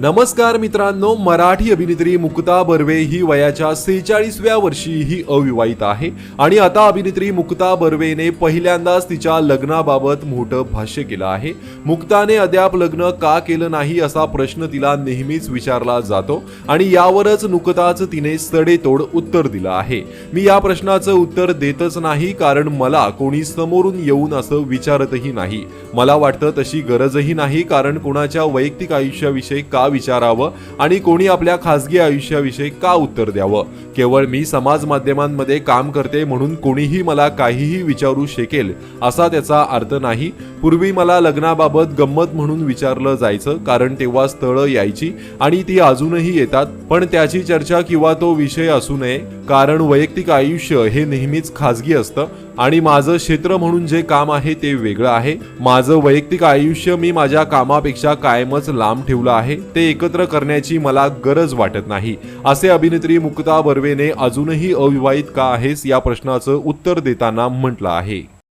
नमस्कार मित्रांनो मराठी अभिनेत्री मुक्ता बर्वे ही वयाच्या सेहेचाळीसव्या वर्षी ही अविवाहित आहे. आणि आता अभिनेत्री मुक्ता बर्वेने पहिल्यांदाच तिच्या लग्नाबाबत मोठं भाष्य केलं आहे. मुक्ताने अद्याप लग्न का केलं नाही असा प्रश्न तिला नेहमीच विचारला जातो आणि यावरच नुकताच तिने सडेतोड उत्तर दिलं आहे. मी या प्रश्नाचं उत्तर देतच नाही कारण मला कोणी समोरून येऊन असं विचारतही नाही. मला वाटतं तशी गरजही नाही कारण कोणाच्या वैयक्तिक आयुष्याविषयी का विचारावं आणि कोणी आपल्या खासगी आयुष्याविषयी का उत्तर द्यावं? केवळ मी समाज माध्यमांमध्ये काम करते म्हणून कोणीही मला काहीही विचारू शकेल असा त्याचा अर्थ नाही. पूर्वी मला लग्नाबाबत गंमत म्हणून विचारलं जायचं कारण तेव्हा स्थळं यायची आणि ती अजूनही येतात. पण त्याची चर्चा किंवा तो विषय असू नये कारण वैयक्तिक आयुष्य हे नेहमीच खाजगी असतं आणि माझं क्षेत्र म्हणून जे काम आहे ते वेगळं आहे. माझं वैयक्तिक आयुष्य मी माझ्या कामापेक्षा कायमच लांब ठेवलं आहे. ते एकत्र करण्याची मला गरज वाटत नाही. असे अभिनेत्री मुक्ता बर्वेने अजूनही अविवाहित का आहेस या प्रश्नाचं उत्तर देताना म्हटलं आहे.